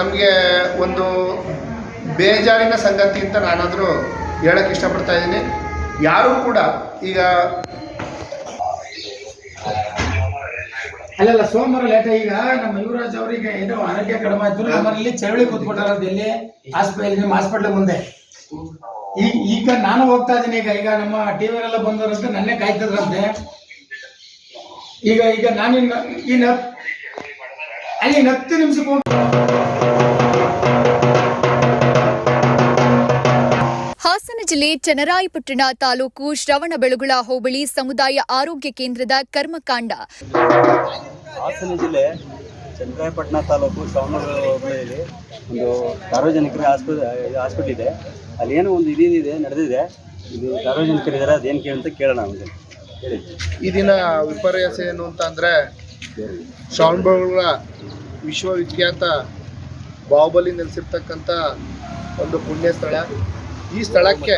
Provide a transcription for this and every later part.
ನಮಗೆ ಒಂದು ಬೇಜಾರಿನ ಸಂಗತಿ ಅಂತ ನಾನಾದರೂ ಹೇಳಕ್ಕೆ ಇಷ್ಟಪಡ್ತಾ ಇದ್ದೀನಿ. ಯಾರೂ ಕೂಡ ಈಗ ಅಲ್ಲಲ್ಲ, ಸೋಮವಾರ ಲೇಟ್ ಈಗ ನಮ್ಮ ಯುವರಾಜ್ ಅವರಿಗೆ ಏನೋ ಆರೋಗ್ಯ ಕಡಿಮೆ ಆಯ್ತು, ನಮ್ಮಲ್ಲಿ ಚಳವಳಿ ಕೂತ್ಕೊಟ್ಟಾರ ಎಲ್ಲಿ ಹಾಸ್ಪಿಟಲ್ ನಿಮ್ಮ ಹಾಸ್ಪಿಟಲ್ ಮುಂದೆ. ಈಗ ಈಗ ನಾನು ಹೋಗ್ತಾ ಇದ್ದೀನಿ, ಈಗ ಈಗ ನಮ್ಮ ಟಿವಿ ಎಲ್ಲ ಬಂದವರಂತ ನನ್ನೇ ಕಾಯ್ತಿದ್ರಂತೆ. ಈಗ ಈಗ ನಾನು ಇನ್ನು ಇನ್ನು ಅಲ್ಲಿ ಹತ್ತು ನಿಮಿಷಕ್ಕೆ ಹೋಗಿ ಹಾಸನ ಜಿಲ್ಲೆ ಚನ್ನರಾಯಪಟ್ಟಣ ತಾಲೂಕು ಶ್ರವಣಬೆಳಗುಳ ಹೋಬಳಿ ಸಮುದಾಯ ಆರೋಗ್ಯ ಕೇಂದ್ರದ ಕರ್ಮಕಾಂಡ. ಹಾಸನ ಜಿಲ್ಲೆ ಚನ್ನರಾಯಪಟ್ಟಣ ತಾಲೂಕು ಶ್ರವಣಬೆಳಗುಳ ಹೋಬಳಿಯಲ್ಲಿ ಒಂದು ಸಾರ್ವಜನಿಕರ ಹಾಸ್ಪಿಟಲ್ ಹಾಸ್ಪಿಟ್ಲ್ ಇದೆ. ಅಲ್ಲಿ ಏನೋ ಒಂದು ಇದಿದೆ ನಡೆದಿದೆ. ಇದು ಸಾರ್ವಜನಿಕರಿದ್ದಾರೆ ಅದೇನು ಅಂತ ಕೇಳೋಣ ಅವ್ರಿಗೆ ಹೇಳಿ. ಈ ದಿನ ವಿಪರ್ಯಾಸ ಏನು ಅಂತ ಅಂದರೆ ಶ್ರವಣಬೆಳಗುಳ ವಿಶ್ವವಿಖ್ಯಾತ ಬಾಹುಬಲಿ ನೆಲೆಸಿರ್ತಕ್ಕಂಥ ಒಂದು ಪುಣ್ಯ ಸ್ಥಳ ಈ ಸ್ಥಳಕ್ಕೆ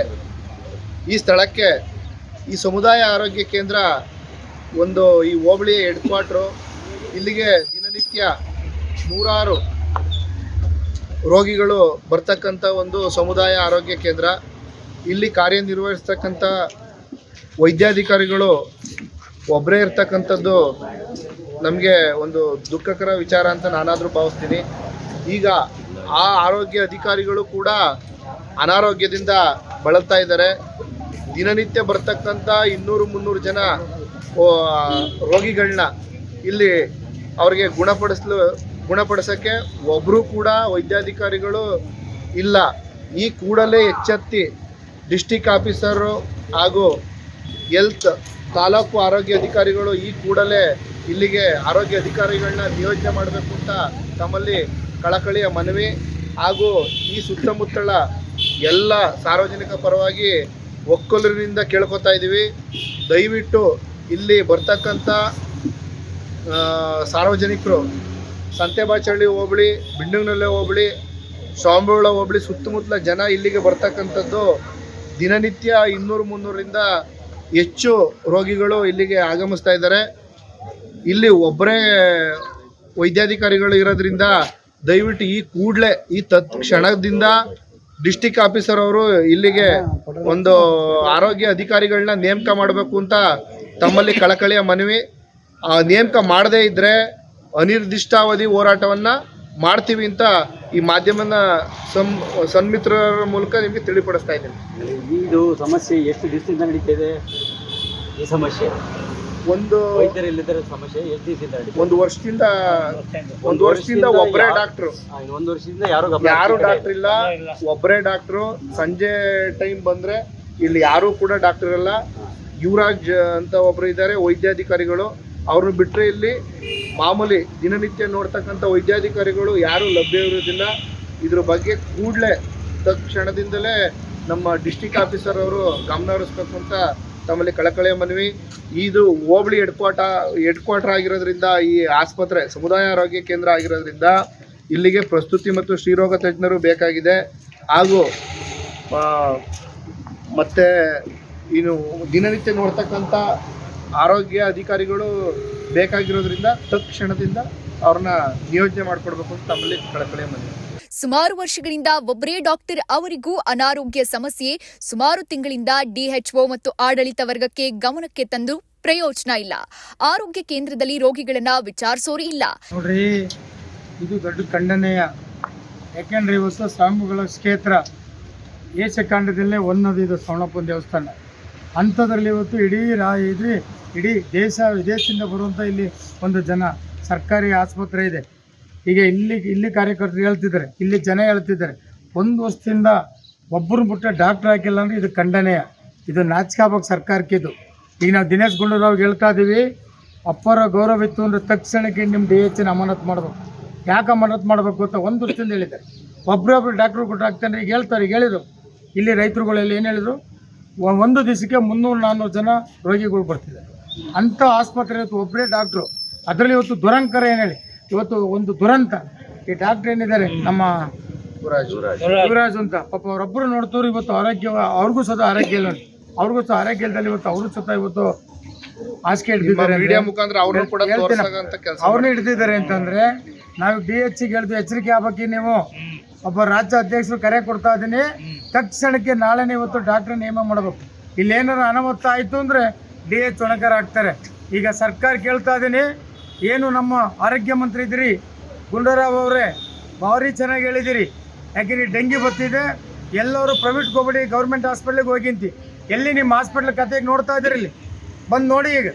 ಈ ಸ್ಥಳಕ್ಕೆ ಈ ಸಮುದಾಯ ಆರೋಗ್ಯ ಕೇಂದ್ರ ಒಂದು ಈ ಹೋಬಳಿ ಹೆಡ್ ಕ್ವಾರ್ಟ್ರು ಇಲ್ಲಿಗೆ ದಿನನಿತ್ಯ ನೂರಾರು ರೋಗಿಗಳು ಬರ್ತಕ್ಕಂಥ ಒಂದು ಸಮುದಾಯ ಆರೋಗ್ಯ ಕೇಂದ್ರ. ಇಲ್ಲಿ ಕಾರ್ಯನಿರ್ವಹಿಸ್ತಕ್ಕಂಥ ವೈದ್ಯಾಧಿಕಾರಿಗಳು ಒಬ್ಬರೇ ಇರ್ತಕ್ಕಂಥದ್ದು ನಮಗೆ ಒಂದು ದುಃಖಕರ ವಿಚಾರ ಅಂತ ನಾನಾದರೂ ಭಾವಿಸ್ತೀನಿ. ಈಗ ಆ ಆರೋಗ್ಯ ಅಧಿಕಾರಿಗಳು ಕೂಡ ಅನಾರೋಗ್ಯದಿಂದ ಬಳಲ್ತಾ ಇದ್ದಾರೆ. ದಿನನಿತ್ಯ ಬರ್ತಕ್ಕಂಥ ಇನ್ನೂರು ಮುನ್ನೂರು ಜನ ರೋಗಿಗಳನ್ನ ಇಲ್ಲಿ ಅವ್ರಿಗೆ ಗುಣಪಡಿಸಲು, ಗುಣಪಡಿಸೋಕ್ಕೆ ಒಬ್ಬರು ಕೂಡ ವೈದ್ಯಾಧಿಕಾರಿಗಳು ಇಲ್ಲ. ಈ ಕೂಡಲೇ ಎಚ್ಚೆತ್ತಿ ಡಿಸ್ಟಿಕ್ ಆಫೀಸರು ಹಾಗೂ ಹೆಲ್ತ್ ತಾಲೂಕು ಆರೋಗ್ಯ ಅಧಿಕಾರಿಗಳು ಈ ಕೂಡಲೇ ಇಲ್ಲಿಗೆ ಆರೋಗ್ಯ ಅಧಿಕಾರಿಗಳನ್ನ ನಿಯೋಜನೆ ಮಾಡಬೇಕು ಅಂತ ತಮ್ಮಲ್ಲಿ ಕಳಕಳಿಯ ಮನವಿ ಹಾಗೂ ಈ ಸುತ್ತಮುತ್ತಲ ಎಲ್ಲ ಸಾರ್ವಜನಿಕ ಪರವಾಗಿ ಒಕ್ಕಲರಿಂದ ಕೇಳ್ಕೊತಾ ಇದ್ದೀವಿ. ದಯವಿಟ್ಟು ಇಲ್ಲಿ ಬರ್ತಕ್ಕಂಥ ಸಾರ್ವಜನಿಕರು ಸಂತೆಬಾಚಳ್ಳಿ ಹೋಬಳಿ ಬಿಂಡಂಗನಲ್ಲೆ ಹೋಬಳಿ ಶ್ರಾವಣಬೆಳಗೊಳ ಹೋಬಳಿ, ಸುತ್ತಮುತ್ತಲ ಜನ ಇಲ್ಲಿಗೆ ಬರ್ತಕ್ಕಂಥದ್ದು ದಿನನಿತ್ಯ ಇನ್ನೂರು ಮುನ್ನೂರರಿಂದ ಹೆಚ್ಚು ರೋಗಿಗಳು ಇಲ್ಲಿಗೆ ಆಗಮಿಸ್ತಾ ಇದ್ದಾರೆ. ಇಲ್ಲಿ ಒಬ್ಬರೇ ವೈದ್ಯಾಧಿಕಾರಿಗಳು ಇರೋದ್ರಿಂದ ದಯವಿಟ್ಟು ಈ ಕೂಡಲೇ, ಈ ತತ್ಕ್ಷಣದಿಂದ ಡಿಸ್ಟಿಕ್ ಆಫೀಸರ್ ಅವರು ಇಲ್ಲಿಗೆ ಒಂದು ಆರೋಗ್ಯ ಅಧಿಕಾರಿಗಳನ್ನ ನೇಮಕ ಮಾಡಬೇಕು ಅಂತ ತಮ್ಮಲ್ಲಿ ಕಳಕಳಿಯ ಮನವಿ. ಆ ನೇಮಕ ಮಾಡದೇ ಇದ್ದರೆ ಅನಿರ್ದಿಷ್ಟಾವಧಿ ಹೋರಾಟವನ್ನು ಮಾಡ್ತೀವಿ ಅಂತ ಈ ಮಾಧ್ಯಮನ ಸಂ, ಸನ್ಮಿತ್ರರ ಮೂಲಕ ನಿಮಗೆ ತಿಳಿಪಡಿಸ್ತಾ ಇದ್ದೀನಿ. ಇದು ಸಮಸ್ಯೆ ಎಷ್ಟು ದಿವಸದಿಂದ ನಡೀತಾ ಇದೆ? ಈ ಸಮಸ್ಯೆ? ಒಂದು ವೈದ್ಯರು ಇಲ್ಲದಿರೋ ಸಮಸ್ಯೆ ಎಷ್ಟು ಒಂದು ವರ್ಷದಿಂದ ಒಂದು ವರ್ಷದಿಂದ ಒಬ್ಬರೇ ಡಾಕ್ಟ್ರು. ಒಂದು ವರ್ಷದಿಂದ ಯಾರು ಡಾಕ್ಟರ್ ಇಲ್ಲ ಒಬ್ಬರೇ ಡಾಕ್ಟ್ರು. ಸಂಜೆ ಟೈಮ್ ಬಂದ್ರೆ ಇಲ್ಲಿ ಯಾರು ಕೂಡ ಡಾಕ್ಟರ್ ಇಲ್ಲ ಯುವರಾಜ್ ಅಂತ ಒಬ್ರು ಇದ್ದಾರೆ ವೈದ್ಯಾಧಿಕಾರಿಗಳು. ಅವ್ರನ್ನ ಬಿಟ್ಟರೆ ಇಲ್ಲಿ ಮಾಮೂಲಿ ದಿನನಿತ್ಯ ನೋಡ್ತಕ್ಕಂಥ ವೈದ್ಯಾಧಿಕಾರಿಗಳು ಯಾರು ಲಭ್ಯ ಇರೋದಿಲ್ಲ ಇದ್ರ ಬಗ್ಗೆ ಕೂಡಲೇ ತಕ್ಷಣದಿಂದಲೇ ನಮ್ಮ ಡಿಸ್ಟಿಕ್ ಆಫೀಸರ್ ಅವರು ಗಮನ ಹರಿಸ್ಬೇಕು ಅಂತ ತಮ್ಮಲ್ಲಿ ಕಳಕಳಿಯ ಮನವಿ, ಇದು ಹೋಬಳಿ ಹೆಡ್ ಹೆಡ್ಕ್ವಾರ್ಟರ್ ಹೆಡ್ ಆಗಿರೋದ್ರಿಂದ ಈ ಆಸ್ಪತ್ರೆ, ಸಮುದಾಯ ಆರೋಗ್ಯ ಕೇಂದ್ರ ಆಗಿರೋದ್ರಿಂದ ಇಲ್ಲಿಗೆ ಪ್ರಸ್ತುತಿ ಮತ್ತು ಶ್ರೀರೋಗ ತಜ್ಞರು ಬೇಕಾಗಿದೆ. ಹಾಗೂ ಮತ್ತೆ ಇನ್ನು ದಿನನಿತ್ಯ ನೋಡ್ತಕ್ಕಂಥ ಆರೋಗ್ಯ ಅಧಿಕಾರಿಗಳು ಬೇಕಾಗಿರೋದ್ರಿಂದ ತಕ್ಷಣದಿಂದ ಅವ್ರನ್ನ ನಿಯೋಜನೆ ಮಾಡಿಕೊಡ್ಬೇಕು ಅಂತ ತಮ್ಮಲ್ಲಿ ಕಳಕಳಿಯ ಮನವಿ. ಸುಮಾರು ವರ್ಷಗಳಿಂದ ಒಬ್ಬರೇ ಡಾಕ್ಟರ್, ಅವರಿಗೂ ಅನಾರೋಗ್ಯ ಸಮಸ್ಯೆ. ಸುಮಾರು ತಿಂಗಳಿಂದ ಡಿಎಚ್ಒ ಮತ್ತು ಆಡಳಿತ ವರ್ಗಕ್ಕೆ ಗಮನಕ್ಕೆ ತಂದು ಪ್ರಯೋಜನ ಇಲ್ಲ. ಆರೋಗ್ಯ ಕೇಂದ್ರದಲ್ಲಿ ರೋಗಿಗಳನ್ನ ವಿಚಾರಿಸೋರು ಇಲ್ಲ. ನೋಡ್ರಿ, ಇದು ದೊಡ್ಡ ಖಂಡನೆಯ. ಯಾಕೆಂದ್ರೆ ಇವತ್ತು ಸ್ವಾಮಿಗಳ ಕ್ಷೇತ್ರ. ಏಷಕಾಂಡದಲ್ಲೇ ಒಂದದು ಇದು ಸೋಣಪ್ಪನ ದೇವಸ್ಥಾನ. ಅಂಥದ್ರಲ್ಲಿ ಇವತ್ತು ಇಡೀ ರಾ, ಇಡೀ ಇಡೀ ದೇಶ ವಿದೇಶದಿಂದ ಬರುವಂಥ ಇಲ್ಲಿ ಒಂದು ಜನ ಸರ್ಕಾರಿ ಆಸ್ಪತ್ರೆ ಇದೆ. ಈಗ ಇಲ್ಲಿ ಇಲ್ಲಿ ಕಾರ್ಯಕರ್ತರು ಹೇಳ್ತಿದ್ದಾರೆ, ಇಲ್ಲಿ ಜನ ಹೇಳ್ತಿದ್ದಾರೆ. ಒಂದು ವರ್ಷದಿಂದ ಒಬ್ಬರು ಬಿಟ್ಟರೆ ಡಾಕ್ಟ್ರ್ ಹಾಕಿಲ್ಲ ಅಂದರೆ ಇದು ಖಂಡನೆಯ. ಇದು ನಾಚಿಕಾಬೇಕು ಸರ್ಕಾರಕ್ಕೆ ಇದು. ಈಗ ನಾವು ದಿನೇಶ್ ಗುಂಡೂರಾವ್ಗೆ ಹೇಳ್ತಾ ಇದ್ದೀವಿ ಅಪ್ಪರ ಗೌರವ ಇತ್ತು ಅಂದರೆ ತಕ್ಷಣಕ್ಕೆ ನಿಮ್ಮ ಡಿ ಎಚ್ನ ಅಮಾನತ್ ಮಾಡಬೇಕು. ಯಾಕೆ ಅಮಾನತ್ ಮಾಡಬೇಕು ಅಂತ ಒಂದು ವರ್ಷದಿಂದ ಹೇಳಿದ್ದಾರೆ. ಒಬ್ಬರೊಬ್ರು ಡಾಕ್ಟ್ರು ಕೊಟ್ಟು ಹಾಕ್ತಾನೆ ಈಗ ಹೇಳ್ತಾರೆ, ಈಗ ಹೇಳಿದರು. ಇಲ್ಲಿ ರೈತರುಗಳೆಲ್ಲ ಏನು ಹೇಳಿದರು? ಒಂದು ದಿವಸಕ್ಕೆ ಮುನ್ನೂರು ನಾನ್ನೂರು ಜನ ರೋಗಿಗಳು ಬರ್ತಿದ್ದಾರೆ. ಅಂಥ ಆಸ್ಪತ್ರೆ ಇವತ್ತು ಒಬ್ಬರೇ ಡಾಕ್ಟ್ರು ಅದರಲ್ಲಿ ಇವತ್ತು ದುರಂಕರ ಏನು ಹೇಳಿ? ಇವತ್ತು ಒಂದು ದುರಂತ. ಈ ಡಾಕ್ಟರ್ ಏನಿದ್ದಾರೆ? ನಮ್ಮ ಯುವರಾಜ್. ಅಂತ. ಪಾಪ ಅವರೊಬ್ಬರು ನೋಡ್ತವ್ರು ಇವತ್ತು ಆರೋಗ್ಯ ಅವ್ರಿಗೂ ಸತ ಆರೋಗ್ಯ ಇಲ್ಲ. ಅವ್ರಿಗೂ ಸಹ ಆರೋಗ್ಯ ಇಲ್ದಲ್ಲಿ ಇವತ್ತು ಅವರು ಸತ ಇವತ್ತು ಹಾಸಿಗೆ ಅವ್ರನ್ನೂ ಹಿಡಿದಿದ್ದಾರೆ ಅಂತಂದ್ರೆ ನಾವು ಡಿ ಎಚ್ ಹೇಳ್ತೀವಿ ಎಚ್ಚರಿಕೆ ಆಗ್ಬೇಕು ನೀವು. ಒಬ್ಬ ರಾಜ್ಯ ಅಧ್ಯಕ್ಷರು ಕರೆ ಕೊಡ್ತಾ ಇದ್ದೀನಿ. ತಕ್ಷಣಕ್ಕೆ ನಾಳೆನೇ ಇವತ್ತು ಡಾಕ್ಟರ್ ನೇಮ ಮಾಡಬೇಕು. ಇಲ್ಲಿ ಏನಾರ ಅನಾಹುತ ಆಯಿತು ಅಂದರೆ ಡಿ ಎಚ್ ಹೊಣೆಗಾರ ಆಗ್ತಾರೆ. ಈಗ ಸರ್ಕಾರ ಕೇಳ್ತಾ ಇದ್ದೀನಿ. ಏನು ನಮ್ಮ ಆರೋಗ್ಯ ಮಂತ್ರಿ ಇದ್ದೀರಿ? ಗುಂಡೂರಾವ್ ಅವರೇ ಭಾರಿ ಚೆನ್ನಾಗಿ ಹೇಳಿದ್ದೀರಿ. ಯಾಕೆಂದ್ರೆ ಡೆಂಗಿ ಬರ್ತಿದೆ? ಎಲ್ಲರೂ ಪ್ರೈವೇಟ್ ಹೋಗ್ಬಿಡಿ ಗೌರ್ಮೆಂಟ್ ಹಾಸ್ಪಿಟ್ಲಿಗೆ ಹೋಗಿಂತಿ. ಎಲ್ಲಿ ನಿಮ್ಮ ಹಾಸ್ಪಿಟ್ಲ್ ಕತೆಗೆ ನೋಡ್ತಾ ಇದ್ದೀರಿ ಇಲ್ಲಿ ಬಂದು ನೋಡಿ ಈಗ.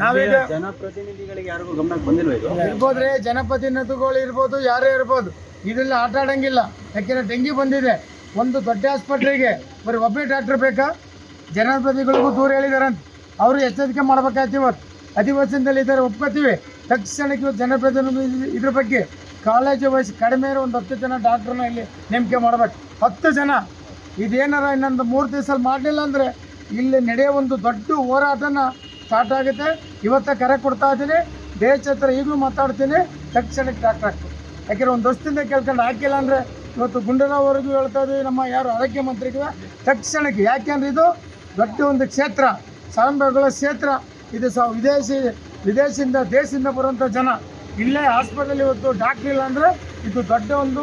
ನಾವೀಗ ಜನಪ್ರತಿನಿಧಿಗಳಿಗೆ ಯಾರಿಗೂ ಗಮನಕ್ಕೆ ಬಂದಿಲ್ವ ಇದು? ಇರ್ಬೋದ್ರಿ ಜನಪ್ರತಿನಿಧಿಗಳು ಇರ್ಬೋದು ಯಾರೇ ಇರ್ಬೋದು. ಇದೆಲ್ಲ ಆಟ ಆಡಂಗಿಲ್ಲ. ಯಾಕೆಂದ್ರೆ ಡೆಂಗಿ ಬಂದಿದೆ. ಒಂದು ದೊಡ್ಡ ಆಸ್ಪತ್ರೆಗೆ ಬರೀ ಒಬ್ಬೇ ಡಾಕ್ಟರ್ ಬೇಕಾ? ಜನಪ್ರತಿನಿಧಿಗಳಿಗೂ ದೂರ ಹೇಳಿದಾರಂತ. ಅವರು ಎಚ್ಚರಿಕೆ ಮಾಡ್ಬೇಕಾಯ್ತು ಇವತ್ತು. ಅಧಿವೇಶನದಲ್ಲಿ ಇದ್ದಾರೆ ಒಪ್ಕೋತೀವಿ. ತಕ್ಷಣಕ್ಕೆ ಜನಪ್ರತಿನಿಧಿ ಇದ್ರ ಬಗ್ಗೆ ಕಾಲೇಜು ವಹಿಸಿ ಕಡಿಮೆ ಇರೋ ಒಂದು ಹತ್ತು ಜನ ಡಾಕ್ಟ್ರನ್ನ ಇಲ್ಲಿ ನೇಮಕ ಮಾಡಬೇಕು. ಹತ್ತು ಜನ. ಇದೇನಾರ ಇನ್ನೊಂದು ಮೂರು ದಿವಸಲ್ಲಿ ಮಾಡಲಿಲ್ಲ ಅಂದರೆ ಇಲ್ಲಿ ನಡೆಯೋ ಒಂದು ದೊಡ್ಡ ಹೋರಾಟನ ಸ್ಟಾರ್ಟ್ ಆಗುತ್ತೆ. ಇವತ್ತ ಕರೆ ಕೊಡ್ತಾ ಇದ್ದೀನಿ. ದೇಶ ಹತ್ರ ಈಗಲೂ ಮಾತಾಡ್ತೀನಿ. ತಕ್ಷಣಕ್ಕೆ ಡಾಕ್ಟರ್ ಆಗ್ತದೆ ಯಾಕೆಂದ್ರೆ ಒಂದು ವರ್ಷದಿಂದ ಕೇಳ್ಕೊಂಡು ಹಾಕಿಲ್ಲ ಅಂದರೆ ಇವತ್ತು ಗುಂಡಲವರೆಗೂ ಹೇಳ್ತಾ ಇದ್ದೀವಿ ನಮ್ಮ ಯಾರು ಆರೋಗ್ಯ ಮಂತ್ರಿಗೂ ತಕ್ಷಣಕ್ಕೆ ಯಾಕೆಂದ್ರೆ ಇದು ದೊಡ್ಡ ಒಂದು ಕ್ಷೇತ್ರ ಸಾರಂಭಗಳ ಕ್ಷೇತ್ರ. ಇದು ಸಹ ವಿದೇಶಿ ವಿದೇಶದಿಂದ, ದೇಶದಿಂದ ಬರುವಂಥ ಜನ ಇಲ್ಲೇ ಹಾಸ್ಪಿಟಲ್ ಇವತ್ತು ಡಾಕ್ಟ್ರ್ ಇಲ್ಲ ಅಂದರೆ ಇದು ದೊಡ್ಡ ಒಂದು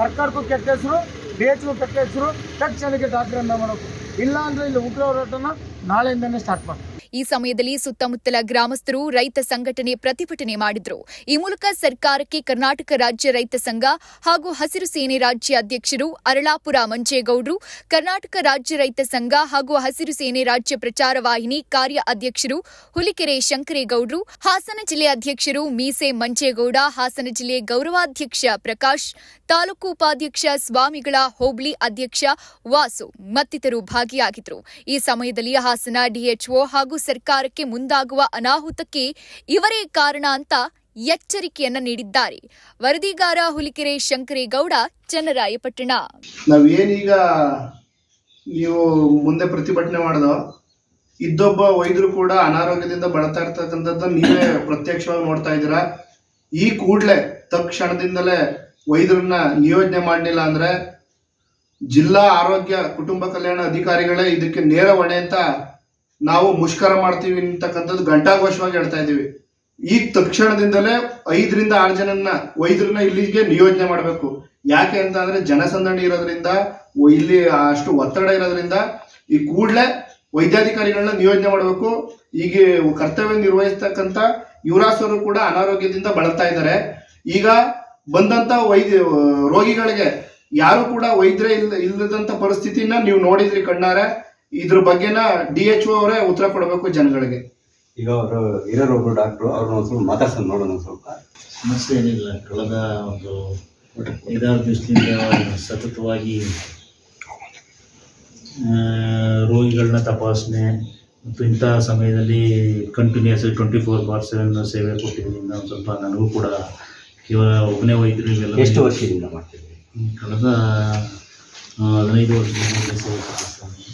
ಸರ್ಕಾರಕ್ಕೂ ಕೆಟ್ಟ ಹೆಸರು, ದೇಶಕ್ಕೂ ಕೆಟ್ಟ ಹೆಸರು, ತಕ್ಷಣಕ್ಕೆ ಡಾಕ್ಟ್ರನ್ನ ಮಾಡಬೇಕು. ಇಲ್ಲ ಅಂದರೆ ಇಲ್ಲಿ ಉಗ್ರ ಹೋರಾಟನ ನಾಳೆಯಿಂದನೇ ಸ್ಟಾರ್ಟ್ ಮಾಡಿ ಈ ಸಮಯದಲ್ಲಿ ಸುತ್ತಮುತ್ತಲ ಗ್ರಾಮಸ್ಥರು ರೈತ ಸಂಘಟನೆ ಪ್ರತಿಭಟನೆ ಮಾಡಿದ್ರು. ಈ ಮೂಲಕ ಸರ್ಕಾರಕ್ಕೆ ಕರ್ನಾಟಕ ರಾಜ್ಯ ರೈತ ಸಂಘ ಹಾಗೂ ಹಸಿರು ಸೇನೆ ರಾಜ್ಯ ಅಧ್ಯಕ್ಷರು ಅರಳಾಪುರ ಮಂಜೇಗೌಡರು, ಕರ್ನಾಟಕ ರಾಜ್ಯ ರೈತ ಸಂಘ ಹಾಗೂ ಹಸಿರು ಸೇನೆ ರಾಜ್ಯ ಪ್ರಚಾರ ವಾಹಿನಿ ಕಾರ್ಯ ಅಧ್ಯಕ್ಷರು ಹುಲಿಕೆರೆ ಶಂಕರೇಗೌಡರು, ಹಾಸನ ಜಿಲ್ಲೆ ಅಧ್ಯಕ್ಷರು ಮೀಸೆ ಮಂಜೇಗೌಡ, ಹಾಸನ ಜಿಲ್ಲೆ ಗೌರವಾಧ್ಯಕ್ಷ ಪ್ರಕಾಶ್, ತಾಲೂಕು ಉಪಾಧ್ಯಕ್ಷ ಸ್ವಾಮಿಗಳ ಹೋಬಳಿ ಅಧ್ಯಕ್ಷ ವಾಸು ಮತ್ತಿತರು ಭಾಗಿಯಾಗಿದ್ದರು ಈ ಸಮಯದಲ್ಲಿ ಹಾಸನ ಡಿಎಚ್ಒ ಹಾಗೂ ಸರ್ಕಾರಕ್ಕೆ ಮುಂದಾಗುವ ಅನಾಹುತಕ್ಕೆ ಇವರೇ ಕಾರಣ ಅಂತ ಎಚ್ಚರಿಕೆಯನ್ನ ನೀಡಿದ್ದಾರೆ. ವರದಿಗಾರ ಹುಲಿಕೆರೆ ಶಂಕರೇಗೌಡ, ಚನ್ನರಾಯಪಟ್ಟಣ. ನಾವೇನೀಗ ನೀವು ಮುಂದೆ ಪ್ರತಿಭಟನೆ ಮಾಡಿದ, ಇದ್ದೊಬ್ಬ ವೈದ್ಯರು ಕೂಡ ಅನಾರೋಗ್ಯದಿಂದ ಬಳತಾ ಇರ್ತಕ್ಕಂಥದ್ದು ನೀವೇ ಪ್ರತ್ಯಕ್ಷವಾಗಿ ನೋಡ್ತಾ ಇದ್ದೀರಾ? ಈ ಕೂಡಲೇ ತಕ್ಷಣದಿಂದಲೇ ವೈದ್ಯರನ್ನ ನಿಯೋಜನೆ ಮಾಡಲಿಲ್ಲ ಅಂದ್ರೆ ಜಿಲ್ಲಾ ಆರೋಗ್ಯ ಕುಟುಂಬ ಕಲ್ಯಾಣ ಅಧಿಕಾರಿಗಳೇ ಇದಕ್ಕೆ ನೇರ ಹೊಣೆ ಅಂತ ನಾವು ಮುಷ್ಕರ ಮಾಡ್ತೀವಿ ಅಂತಕ್ಕಂಥದ್ದು ಘಂಟಾಘೋಷವಾಗಿ ಹೇಳ್ತಾ ಇದ್ದೀವಿ. ಈ ತಕ್ಷಣದಿಂದಲೇ ಐದರಿಂದ ಆರು ಜನನ್ನ, ವೈದ್ಯರನ್ನ ಇಲ್ಲಿಗೆ ನಿಯೋಜನೆ ಮಾಡಬೇಕು. ಯಾಕೆ ಅಂತ ಅಂದ್ರೆ ಜನಸಂದಣಿ ಇರೋದ್ರಿಂದ, ಇಲ್ಲಿ ಅಷ್ಟು ಒತ್ತಡ ಇರೋದ್ರಿಂದ ಈ ಕೂಡಲೇ ವೈದ್ಯಾಧಿಕಾರಿಗಳನ್ನ ನಿಯೋಜನೆ ಮಾಡಬೇಕು. ಈಗ ಕರ್ತವ್ಯ ನಿರ್ವಹಿಸ್ತಕ್ಕಂಥ ಯುವರಾಸರು ಕೂಡ ಅನಾರೋಗ್ಯದಿಂದ ಬಳಲ್ತಾ ಇದ್ದಾರೆ. ಈಗ ಬಂದಂತ ವೈದ್ಯ, ರೋಗಿಗಳಿಗೆ ಯಾರು ಕೂಡ ವೈದ್ಯರೇ ಇಲ್ಲ ಇಲ್ಲದಂತ ಪರಿಸ್ಥಿತಿನ ನೀವು ನೋಡಿದ್ರಿ ಕಣ್ಣಾರೆ. ಇದ್ರ ಬಗ್ಗೆನ ಡಿ ಎಚ್ ಅವರೇ ಉತ್ತರ ಕೊಡಬೇಕು ಜನಗಳಿಗೆ. ಈಗ ಅವರು ಹಿರಿಯರು ಒಬ್ಬರು ಡಾಕ್ಟ್ರು ಅವ್ರನ್ನ ಒಂದು ಸ್ವಲ್ಪ ಮಾತಾಡ್ಸೋಣ ನೋಡೋಣ ಒಂದ್ ಸ್ವಲ್ಪ. ಸಮಸ್ಯೆ ಏನಿಲ್ಲ ಕಳೆದ ಒಂದು ಐದಾರು ದಿವಸದಿಂದ ಸತತವಾಗಿ ರೋಗಿಗಳನ್ನ ತಪಾಸಣೆ ಮತ್ತು ಇಂಥ ಸಮಯದಲ್ಲಿ continuous twenty four bar seven ಸೇವೆ ಕೊಟ್ಟಿದ್ದೀನಿ ಒಂದು ಸ್ವಲ್ಪ ನನಗೂ ಕೂಡ ಕೇವಲ ಒಬ್ಬನೇ ವೈದ್ಯರು ಇವೆಲ್ಲ ಎಷ್ಟು ವರ್ಷದಿಂದ ಮಾಡ್ತಿದ್ರಿ ಕಳೆದ ಹದಿನೈದು ವರ್ಷದಿಂದ ಸೇವೆ ಇದ್ದೀನಿ.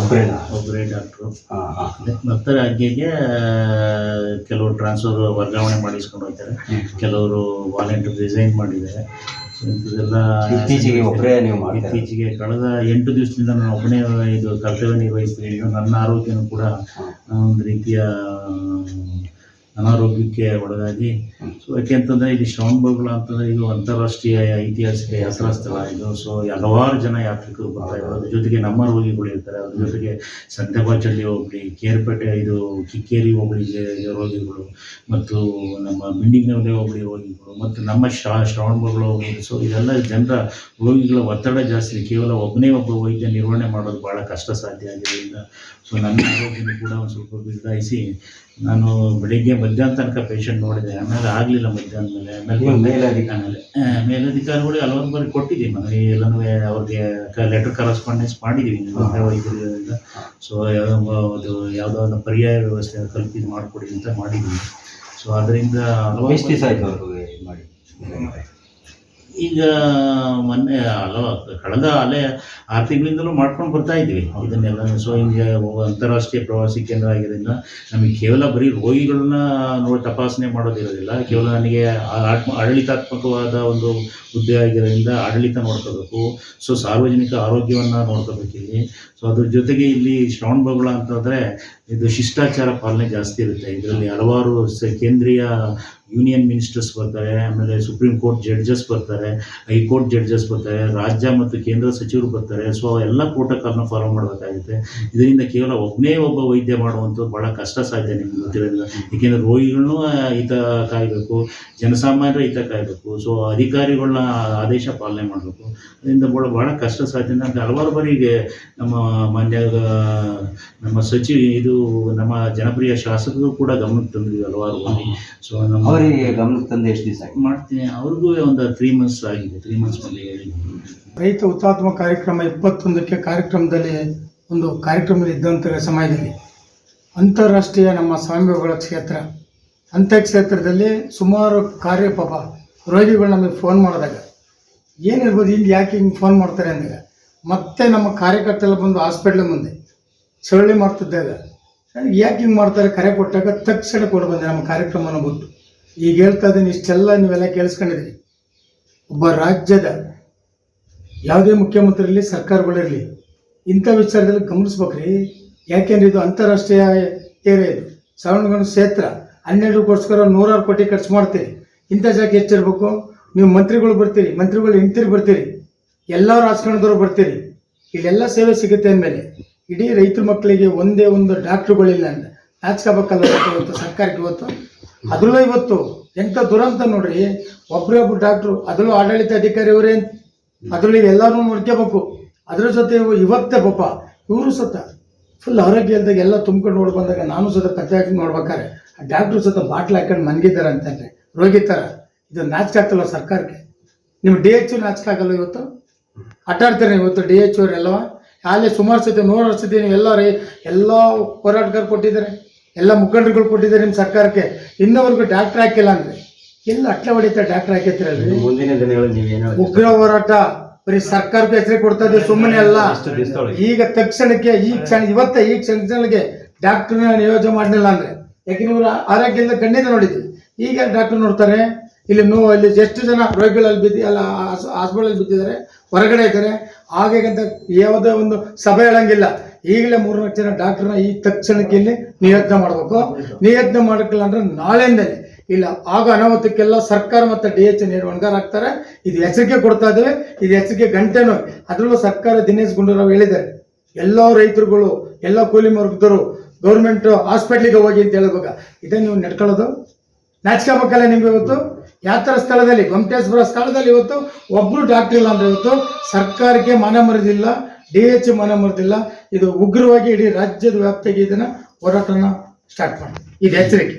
ಒಬ್ಬರೇನಾ ಒಬ್ಬರೇ ಡಾಕ್ಟ್ರು. ಹಾ ಹಾ. ಮತ್ತೆ ಅಜ್ಜಿಗೆ ಕೆಲವರು ಟ್ರಾನ್ಸ್ಫರ್ ವರ್ಗಾವಣೆ ಮಾಡಿಸ್ಕೊಂಡು ಹೋಗ್ತಾರೆ. ಕೆಲವರು ವಾಲಂಟಿಯರ್ ರಿಸೈನ್ ಮಾಡಿದ್ದಾರೆ. ಇದೆಲ್ಲ ಇತ್ತೀಚೆಗೆ ಒಬ್ಬರೇ ನೀವು? ಇತ್ತೀಚೆಗೆ ಕಳೆದ ಎಂಟು ದಿವಸದಿಂದ ನಾನು ಒಬ್ಬನೇ ಇದು ಕರ್ತವ್ಯ ನಿರ್ವಹಿಸ್ತೀನಿ ನನ್ನ ಆರೋಗ್ಯನೂ ಕೂಡ ಒಂದು ರೀತಿಯ ಅನಾರೋಗ್ಯಕ್ಕೆ ಒಳಗಾಗಿ. ಸೊ ಯಾಕೆಂತಂದ್ರೆ ಇದು ಶ್ರವಣಬೆಳಗೊಳ ಅಂತಂದ್ರೆ ಇದು ಅಂತಾರಾಷ್ಟ್ರೀಯ ಐತಿಹಾಸಿಕ ಯಾತ್ರಾ ಸ್ಥಳ ಇದು ಸೊ ಹಲವಾರು ಜನ ಯಾತ್ರಿಕರು ಬರ್ತಾ ಇದ್ದಾರೆ. ಅದ್ರ ಜೊತೆಗೆ ನಮ್ಮ ರೋಗಿಗಳು ಇರ್ತಾರೆ ಅದ್ರ ಜೊತೆಗೆ ಸಂತೆಬಾಚಳ್ಳಿ ಹೋಬಳಿ ಕೇರ್ಪೇಟೆ ಇದು ಕಿಕ್ಕೇರಿ ಹೋಬಳಿ ರೋಗಿಗಳು. ಮತ್ತು ನಮ್ಮ ಬಿಂಡಿಗ್ನವಲೆ ಹೋಬಳಿ ರೋಗಿಗಳು. ಮತ್ತು ನಮ್ಮ ಶ್ರಾ ಶ್ರವಣಬೆಳಗೊಳ ಹೋಬಳಿ. ಸೊ ಇದೆಲ್ಲ ಜನರ ರೋಗಿಗಳ ಒತ್ತಡ ಜಾಸ್ತಿ. ಕೇವಲ ಒಬ್ಬನೇ ಒಬ್ಬ ವೈದ್ಯ ನಿರ್ವಹಣೆ ಮಾಡೋದು ಭಾಳ ಕಷ್ಟ ಸಾಧ್ಯ ಆಗಿರೋದ್ರಿಂದ ಸೊ ನನ್ನ ಆರೋಗ್ಯನೂ ಕೂಡ ಒಂದು ಸ್ವಲ್ಪ ಬಿಗಡಾಯಿಸಿ ನಾನು ಬೆಳಿಗ್ಗೆ ಮಧ್ಯಾಹ್ನ ತನಕ ಪೇಷಂಟ್ ನೋಡಿದೆ. ಆಮೇಲೆ ಆಗಲಿಲ್ಲ ಮಧ್ಯಾಹ್ನ ಮೇಲೆ ಆಮೇಲೆ ಮೇಲಧಿಕಾರಿ ಆಮೇಲೆ ಆ, ಮೇಲಧಿಕಾರಿಗಳು ಹಲವಾರು ಬಾರಿ ಕೊಟ್ಟಿದ್ದೀವಿ. ಮನವಿ ಎಲ್ಲನೂ ಅವ್ರಿಗೆ ಲೆಟರ್ ಕರೆಸ್ಪಾಂಡೆನ್ಸ್ ಮಾಡಿದ್ದೀವಿ. ವೈದ್ಯರಿಂದ ಸೊ ಯಾವುದೋ ಅದು ಯಾವುದೋ ಒಂದು ಪರ್ಯಾಯ ವ್ಯವಸ್ಥೆ ಕಲ್ಪಿಸಿ ಮಾಡಿಕೊಡಿ ಅಂತ ಮಾಡಿದ್ದೀವಿ. ಸೊ ಅದರಿಂದ ಹಲವಾರು ಎಷ್ಟು ದಿವಸ ಆಯ್ತು ಅವ್ರಿಗೆ ಮಾಡಿ? ಈಗ ಮೊನ್ನೆ ಅಲ್ಲ ಕಳೆದ ಅಲೆ ಆರು ತಿಂಗಳಿಂದಲೂ ಮಾಡ್ಕೊಂಡು ಬರ್ತಾ ಇದ್ವಿ ಇದನ್ನೆಲ್ಲ ಸೊ ಹಿಂಗೆ ಅಂತಾರಾಷ್ಟ್ರೀಯ ಪ್ರವಾಸಿ ಕೇಂದ್ರ ಆಗಿರೋದ್ರಿಂದ ನಮಗೆ ಕೇವಲ ಬರೀ ರೋಗಿಗಳನ್ನ ನೋಡಿ ತಪಾಸಣೆ ಮಾಡೋದಿರೋದಿಲ್ಲ. ಕೇವಲ ನನಗೆ ಆತ್ಮ, ಆಡಳಿತಾತ್ಮಕವಾದ ಒಂದು ಹುದ್ದೆ ಆಗಿರೋದ್ರಿಂದ ಆಡಳಿತ ನೋಡ್ಕೋಬೇಕು. ಸೊ, ಸಾರ್ವಜನಿಕ ಆರೋಗ್ಯವನ್ನು ನೋಡ್ಕೋಬೇಕು ಇಲ್ಲಿ. ಸೊ, ಅದ್ರ ಜೊತೆಗೆ ಇಲ್ಲಿ ಶ್ರವಣ ಬಗುಳ ಅಂತಂದರೆ ಇದು ಶಿಷ್ಟಾಚಾರ ಪಾಲನೆ ಜಾಸ್ತಿ ಇರುತ್ತೆ. ಇದರಲ್ಲಿ ಹಲವಾರು ಕೇಂದ್ರೀಯ ಯೂನಿಯನ್ ಮಿನಿಸ್ಟರ್ಸ್ ಬರ್ತಾರೆ, ಆಮೇಲೆ ಸುಪ್ರೀಂ ಕೋರ್ಟ್ ಜಡ್ಜಸ್ ಬರ್ತಾರೆ ಹೈಕೋರ್ಟ್ ಜಡ್ಜಸ್ ಬರ್ತಾರೆ, ರಾಜ್ಯ ಮತ್ತು ಕೇಂದ್ರ ಸಚಿವರು ಬರ್ತಾರೆ. ಸೊ ಎಲ್ಲ ಪ್ರೋಟೋಕಾಲ್ನ ಫಾಲೋ ಮಾಡಬೇಕಾಗುತ್ತೆ. ಇದರಿಂದ ಕೇವಲ ಒಬ್ಬನೇ ಒಬ್ಬ ವೈದ್ಯ ಮಾಡುವಂಥದ್ದು ಭಾಳ ಕಷ್ಟ ಸಾಧ್ಯ ನಿಮ್ಗೆ ಗೊತ್ತಿರೋದಿಲ್ಲ ಏಕೆಂದರೆ ರೋಗಿಗಳನ್ನೂ ಹಿತ ಕಾಯಬೇಕು, ಜನಸಾಮಾನ್ಯರ ಹಿತ ಕಾಯಬೇಕು. ಸೊ ಅಧಿಕಾರಿಗಳನ್ನ ಆದೇಶ ಪಾಲನೆ ಮಾಡಬೇಕು. ಅದರಿಂದ ಭಾಳ ಭಾಳ ಕಷ್ಟ ಸಾಧ್ಯ. ಅಂತ ಹಲವಾರು ಬಾರಿಗೆ ನಮ್ಮ ಮಾನ್ಯ ನಮ್ಮ ಸಚಿವ, ಇದು ನಮ್ಮ ಜನಪ್ರಿಯ ಶಾಸಕರು ಕೂಡ ಗಮನಕ್ಕೆ ತಂದಿದ್ವಿ ಹಲವಾರು ಬಾರಿ. ಸೊ ನಮ್ಮ ಗಮನಕ್ಕೆ ತಂದು ಎಷ್ಟು ದಿವಸ ಮಾಡ್ತೀನಿ. ಅವ್ರಿಗೂ ಒಂದು ತ್ರೀ ಮಂತ್ಸ್ ಆಗಿದೆ. ತ್ರೀ ಮಂತ್ಸ್ ಮೇಲೆ ಹೇಳಿ. ರೈತ ಹುತಾತ್ಮ ಕಾರ್ಯಕ್ರಮ ಇಪ್ಪತ್ತೊಂದಕ್ಕೆ ಕಾರ್ಯಕ್ರಮದಲ್ಲಿ ಒಂದು ಕಾರ್ಯಕ್ರಮದಲ್ಲಿ ಇದ್ದಂಥ ಸಮಯದಲ್ಲಿ ಅಂತಾರಾಷ್ಟ್ರೀಯ ನಮ್ಮ ಸ್ವಾಮಿಗಳ ಕ್ಷೇತ್ರ. ಅಂಥ ಕ್ಷೇತ್ರದಲ್ಲಿ ಸುಮಾರು ಕಾರ್ಯ ಪಾಪ ರೋಗಿಗಳು ನಮಗೆ ಫೋನ್ ಮಾಡಿದಾಗ ಏನಿರ್ಬೋದು ಹಿಂಗೆ ಯಾಕೆ ಹಿಂಗೆ ಫೋನ್ ಮಾಡ್ತಾರೆ ಅಂದಾಗ ಮತ್ತೆ ನಮ್ಮ ಕಾರ್ಯಕರ್ತರೆಲ್ಲ ಬಂದು ಹಾಸ್ಪಿಟ್ಲ್ ಮುಂದೆ ಚಳವಳಿ ಮಾಡ್ತಿದ್ದಾಗ ಯಾಕೆ ಹಿಂಗೆ ಮಾಡ್ತಾರೆ ಕರೆ ಕೊಟ್ಟಾಗ ತಕ್ಷಣ ಕೊಡು ಬಂದೆ ನಮ್ಮ ಕಾರ್ಯಕ್ರಮನ ಬಿಟ್ಟು. ಈಗ ಹೇಳ್ತಾ ಇದ್ದೀನಿ, ಇಷ್ಟೆಲ್ಲ ನೀವೆಲ್ಲ ಕೇಳಿಸ್ಕೊಂಡಿದ್ರಿ ಒಬ್ಬ ರಾಜ್ಯದ ಯಾವುದೇ ಮುಖ್ಯಮಂತ್ರಿ ಇರಲಿ ಸರ್ಕಾರಗಳಿರಲಿ ಇಂಥ ವಿಚಾರದಲ್ಲಿ ಗಮನಿಸ್ಬೇಕ್ರಿ. ಯಾಕೆಂದ್ರೆ ಇದು ಅಂತಾರಾಷ್ಟ್ರೀಯ ಏರಿಯಾ ಇದು. ಶ್ರವಣಗಣ ಕ್ಷೇತ್ರ ಹನ್ನೆರಡಕ್ಕೋಸ್ಕರ ನೂರಾರು ಕೋಟಿ ಖರ್ಚು ಮಾಡ್ತೀರಿ. ಇಂಥ ಜಾಗ ಹೆಚ್ಚಿರ್ಬೇಕು ನೀವು ಮಂತ್ರಿಗಳು ಬರ್ತೀರಿ, ಮಂತ್ರಿಗಳು ಹೆಂಡ್ತಿರು ಬರ್ತೀರಿ ಎಲ್ಲ ರಾಜಕಾರಣದವರು ಬರ್ತೀರಿ. ಇಲ್ಲೆಲ್ಲ ಸೇವೆ ಸಿಗುತ್ತೆ ಅಂದಮೇಲೆ, ಇಡೀ ರೈತರ ಮಕ್ಕಳಿಗೆ ಒಂದೇ ಒಂದು ಡಾಕ್ಟ್ರುಗಳಿಲ್ಲ ಅಂತ ನಾಚ್ಕೋಬೇಕಲ್ಲ ಇವತ್ತು ಸರ್ಕಾರಕ್ಕೆ ಇವತ್ತು ಅದರಲ್ಲೂ ಇವತ್ತು ಎಂಥ ದುರಂತ ನೋಡ್ರಿ ಒಬ್ಬರೇ ಒಬ್ರು ಡಾಕ್ಟ್ರು ಅದರಲ್ಲೂ ಆಡಳಿತ ಅಧಿಕಾರಿ ಅವರೇ. ಅದರಲ್ಲಿ ಎಲ್ಲರೂ ನೋಡ್ಕೋಬೇಕು. ಅದ್ರ ಜೊತೆ ಇವ- ಇವತ್ತೇ ಪಾಪ ಇವರು ಸತ ಫುಲ್ ಆರೋಗ್ಯ ಇಲ್ದಾಗ ಎಲ್ಲ ತುಂಬ್ಕೊಂಡು ನೋಡಿ ಬಂದಾಗ ನಾನು ಸತ ಕತೆ ಹಾಕಿ ನೋಡ್ಬೇಕಾರೆ ಆ ಡಾಕ್ಟ್ರು ಸತ ಬಾಟ್ಲ್ ಹಾಕೊಂಡು ಮನ್ಗಿದ್ದಾರೆ ಅಂತಂದ್ರೆ ರೋಗಿ ಥರ ಇದು ನಾಚಿಕೆ ಆಗ್ತಲ್ಲ ಸರ್ಕಾರಕ್ಕೆ? ನಿಮ್ಮ ಡಿ ಎಚ್ ನಾಚಿಕೆ ಆಗಲ್ಲ ಇವತ್ತು? ಆಟಾಡ್ತಾರೆ ಇವತ್ತು ಡಿ ಎಚ್ ಅವರೆಲ್ಲವ? ಅಲ್ಲಿ ಸುಮಾರು ಸತಿ ನೂರಾರು ಸತಿ ನೀವೆಲ್ಲ ರೀ ಎಲ್ಲ ಹೋರಾಟಗಾರ ಕೊಟ್ಟಿದ್ದಾರೆ. ಎಲ್ಲ ಮುಖಂಡರುಗಳು ಕೊಟ್ಟಿದ್ದಾರೆ ನಿಮ್ಮ ಸರ್ಕಾರಕ್ಕೆ ಇನ್ನವರೆಗೂ ಡಾಕ್ಟ್ರ್ ಹಾಕಿಲ್ಲ ಅಂದ್ರೆ ಎಲ್ಲ ಅಟ್ಲ ಹೊಡಿತಾರೆ ಡಾಕ್ಟ್ರ್ ಹಾಕಿರ್ತೀರಲ್ಲ ಮುಂದಿನ ದಿನಗಳಲ್ಲಿ ನೀವು ಏನು ಉಗ್ರ ಹೋರಾಟ ಬರೀ ಸರ್ಕಾರಕ್ಕೆ ಹೆಸರು ಕೊಡ್ತಾ ಇದ್ದೀವಿ ಸುಮ್ಮನೆ ಅಲ್ಲ ಈಗ ತಕ್ಷಣಕ್ಕೆ ಈ ಕ್ಷಣ ಇವತ್ತೇ ಈ ಕ್ಷಣಕ್ಕೆ ಡಾಕ್ಟರ್ನ ನಿಯೋಜನೆ ಮಾಡಲಿಲ್ಲ ಅಂದ್ರೆ ಯಾಕೆ ನೀವು ಆರೋಗ್ಯದಿಂದ ಕಣ್ಣಿಂದ ನೋಡಿದ್ವಿ ಈಗ ಡಾಕ್ಟರ್ ನೋಡ್ತಾರೆ ಇಲ್ಲಿ ನೋವು ಇಲ್ಲಿ ಎಷ್ಟು ಜನ ರೋಗಿಗಳಲ್ಲಿ ಬಿದ್ದಿ ಅಲ್ಲ ಹಾಸ್ಪಿಟಲಲ್ಲಿ ಬಿದ್ದಿದ್ದಾರೆ ಹೊರಗಡೆ ಇದ್ದಾರೆ ಹಾಗೆ ಅಂತ ಯಾವುದೇ ಒಂದು ಸಭೆ ಹೇಳಂಗಿಲ್ಲ ಈಗಲೇ ಮೂರ್ನಾಲ್ಕು ಜನ ಡಾಕ್ಟರ್ನ ಈ ತಕ್ಷಣಕ್ಕೆ ಇಲ್ಲಿ ನಿಯತ್ನ ಮಾಡಬೇಕು. ನಿಯತ್ನ ಮಾಡಕ್ಕಿಲ್ಲ ಅಂದ್ರೆ ನಾಳೆಯಿಂದಲೇ. ಇಲ್ಲ, ಆಗ ಅನಾಹುತಕ್ಕೆಲ್ಲ ಸರ್ಕಾರ ಮತ್ತು ಡಿ ಎಚ್ ನಿರ್ವಹಣೆಗಾರಾಗ್ತಾರೆ ಇದು ಎಚ್ಚರಿಕೆ ಕೊಡ್ತಾ ಇದ್ದೇವೆ ಇದು ಎಚ್ಚರಿಕೆ ಗಂಟೆನೂ ಅದರಲ್ಲೂ ಸರ್ಕಾರ ದಿನೇಶ್ ಗುಂಡೂರಾವ್ ಹೇಳಿದ್ದಾರೆ. ಎಲ್ಲ ರೈತರುಗಳು, ಎಲ್ಲ ಕೂಲಿ ವರ್ಗದವರು, ಗೌರ್ಮೆಂಟ್ ಹಾಸ್ಪಿಟ್ಲಿಗೆ ಹೋಗಿ ಅಂತ ಹೇಳುವಾಗ, ಇದನ್ನ ನೀವು ನಡ್ಕೊಳ್ಳೋದು. ನಾಚಿಕೋಬೇಕಲ್ಲ ನಿಮ್ಗೆ ಇವತ್ತು? ಯಾತ್ರ ಸ್ಥಳದಲ್ಲಿ? ಗೊಮಟೇಶ್ವರ ಸ್ಥಳದಲ್ಲಿ ಇವತ್ತು? ಒಬ್ರು ಡಾಕ್ಟರ್ ಇಲ್ಲ ಅಂದ್ರೆ ಇವತ್ತು ಸರ್ಕಾರಕ್ಕೆ ಮನ ಮರೆದಿಲ್ಲ ಡಿ ಎಚ್ ಮನ ಮರೆದಿಲ್ಲ. ಇದು ಉಗ್ರವಾಗಿ ಇಡೀ ರಾಜ್ಯದ ವ್ಯಾಪ್ತಿಗೆ ಇದನ್ನ ಹೋರಾಟನ ಸ್ಟಾರ್ಟ್ ಮಾಡಿ ಇದು ಎಚ್ಚರಿಕೆ.